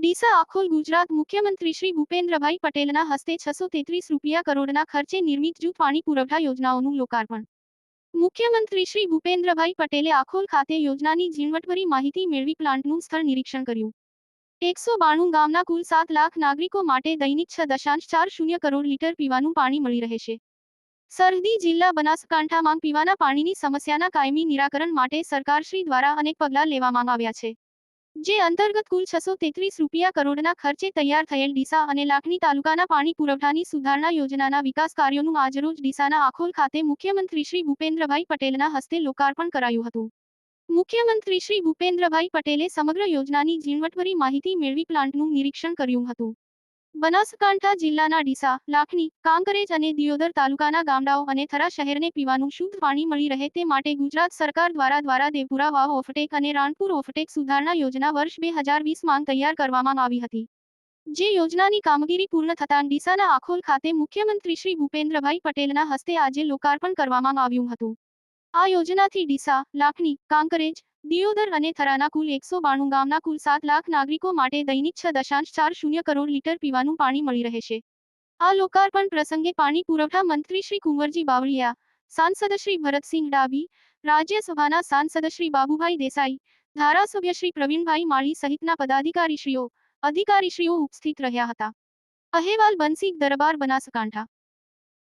ડીસા આખોલ ગુજરાત મુખ્યમંત્રી શ્રી ભૂપેન્દ્રભાઈ પટેલના હસ્તે છસો તેત્રીસ રૂપિયા કરોડના ખર્ચે નિર્મિત જૂથ પાણી પુરવઠા યોજનાઓનું લોકાર્પણ. મુખ્યમંત્રી શ્રી ભૂપેન્દ્રભાઈ પટેલે આખોલ ખાતે યોજનાની ઝીણવટભરી માહિતી મેળવી પ્લાન્ટનું સ્થળ નિરીક્ષણ કર્યું. એકસો બાણું ગામના કુલ સાત લાખ નાગરિકો માટે દૈનિક છ દશાંશ ચાર શૂન્ય કરોડ લીટર પીવાનું પાણી મળી રહેશે સરહદી જિલ્લા બનાસકાંઠામાં પીવાના પાણીની સમસ્યાના કાયમી નિરાકરણ માટે સરકારશ્રી દ્વારા અનેક પગલાં લેવામાં આવ્યા છે. જે અંતર્ગત કુલ છસો તેત્રીસ રૂપિયા કરોડના ખર્ચે તૈયાર થયેલ ડીસા અને લાખણી તાલુકાના પાણી પુરવઠાની સુધારણા યોજનાના વિકાસ કાર્યોનું આજરોજ ડીસાના આખોલ ખાતે મુખ્યમંત્રી શ્રી ભૂપેન્દ્રભાઈ પટેલના હસ્તે લોકાર્પણ કરાયું હતું. મુખ્યમંત્રી શ્રી ભૂપેન્દ્રભાઈ પટેલે સમગ્ર યોજનાની ઝીણવટભરી માહિતી મેળવી પ્લાન્ટનું નિરીક્ષણ કર્યું હતું. બનાસકાંઠા જિલ્લાના ડીસા લાખણી કાંકરેજ અને દિયોદર તાલુકાના ગામડાઓ અને થરા શહેરને પીવાનું શુદ્ધ પાણી મળી રહે તે માટે ગુજરાત સરકાર દ્વારા દ્વારા દેવપુરા વાવ ઓફટેક અને રાણપુર ઓફટેક સુધારણા યોજના વર્ષ બે હજાર વીસ માંગ તૈયાર કરવામાં આવી હતી. જે યોજનાની કામગીરી પૂર્ણ થતાં ડીસાના આખોલ ખાતે મુખ્યમંત્રી શ્રી ભૂપેન્દ્રભાઈ પટેલના હસ્તે આજે લોકાર્પણ કરવામાં આવ્યું હતું. આ યોજનાથી ડીસા લાખણી કાંકરેજ દિયોદર અને થરાના કુલ એકસો બાણું ગામના કુલ સાત લાખ નાગરિકો માટે દૈનિક છ દશાંશ ચાર શૂન્ય કરોડ લીટર પીવાનું પાણી મળી રહેશે આ લોકાર્પણ પ્રસંગે પાણી પુરવઠા મંત્રી શ્રી કુંવરજી બાવળિયા, સાંસદ શ્રી ભરતસિંહ ડાબી રાજ્યસભાના સાંસદ શ્રી બાબુભાઈ દેસાઈ, ધારાસભ્ય શ્રી પ્રવીણભાઈ માળી સહિતના પદાધિકારીશ્રીઓ, અધિકારીશ્રીઓ ઉપસ્થિત રહ્યા હતા. અહેવાલ બંસી દરબાર બનાસકાંઠા.